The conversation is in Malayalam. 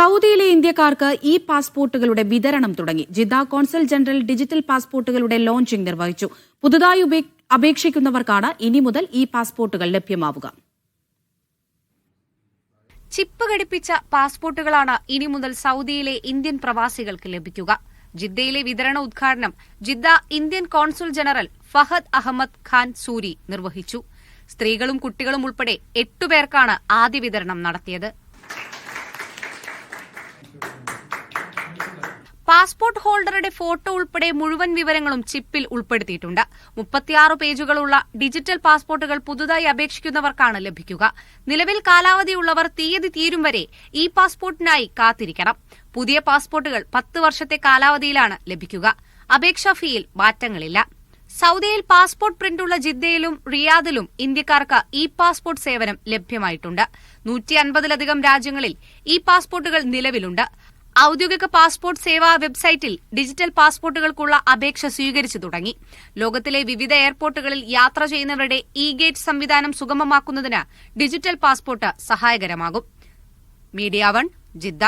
സൗദിയിലെ ഇന്ത്യക്കാർക്ക് ഇ പാസ്പോർട്ടുകളുടെ വിതരണം തുടങ്ങി. ജിദ്ദ കോൺസൽ ജനറൽ ഡിജിറ്റൽ പാസ്പോർട്ടുകളുടെ ലോഞ്ചിംഗ് നിർവഹിച്ചു. പുതുതായി അപേക്ഷിക്കുന്നവർക്കാണ് ഇനി മുതൽ ഇ പാസ്പോർട്ടുകൾ ലഭ്യമാവുക. ചിപ്പ് ഘടിപ്പിച്ച പാസ്പോർട്ടുകളാണ് ഇനി മുതൽ സൗദിയിലെ ഇന്ത്യൻ പ്രവാസികൾക്ക് ലഭിക്കുക. ജിദ്ദയിലെ വിതരണ ഉദ്ഘാടനം Jeddah Indian consul general Fahad Ahmad Khan Suri നിർവഹിച്ചു. സ്ത്രീകളും കുട്ടികളും ഉൾപ്പെടെ എട്ടുപേർക്കാണ് ആദ്യ വിതരണം നടത്തിയത്. പാസ്പോർട്ട് ഹോൾഡറുടെ ഫോട്ടോ ഉൾപ്പെടെ മുഴുവൻ വിവരങ്ങളും ചിപ്പിൽ ഉൾപ്പെടുത്തിയിട്ടുണ്ട്. മുപ്പത്തിയാറ് പേജുകളുള്ള ഡിജിറ്റൽ പാസ്പോർട്ടുകൾ പുതുതായി അപേക്ഷിക്കുന്നവർക്കാണ് ലഭിക്കുക. നിലവിൽ കാലാവധിയുള്ളവർ തീയതി തീരും വരെ ഇ പാസ്പോർട്ടിനായി കാത്തിരിക്കണം. പുതിയ പാസ്പോർട്ടുകൾ പത്ത് വർഷത്തെ കാലാവധിയിലാണ് ലഭിക്കുക. അപേക്ഷാ ഫീയിൽ മാറ്റങ്ങളില്ല. സൗദിയിൽ പാസ്പോർട്ട് പ്രിന്റുള്ള ജിദ്ദയിലും റിയാദിലും ഇന്ത്യക്കാർക്ക് ഇ പാസ്പോർട്ട് സേവനം ലഭ്യമായിട്ടുണ്ട്. നൂറ്റി അൻപതിലധികം രാജ്യങ്ങളിൽ ഇ പാസ്പോർട്ടുകൾ നിലവിലുണ്ട്. ഔദ്യോഗിക പാസ്പോർട്ട് സേവാ വെബ്സൈറ്റിൽ ഡിജിറ്റൽ പാസ്പോർട്ടുകൾക്കുള്ള അപേക്ഷ സ്വീകരിച്ചു തുടങ്ങി. ലോകത്തിലെ വിവിധ എയർപോർട്ടുകളിൽ യാത്ര ചെയ്യുന്നവരുടെ ഇ ഗേറ്റ് സംവിധാനം സുഗമമാക്കുന്നതിന് ഡിജിറ്റൽ പാസ്പോർട്ട് സഹായകരമാകും. Media one Jeddah.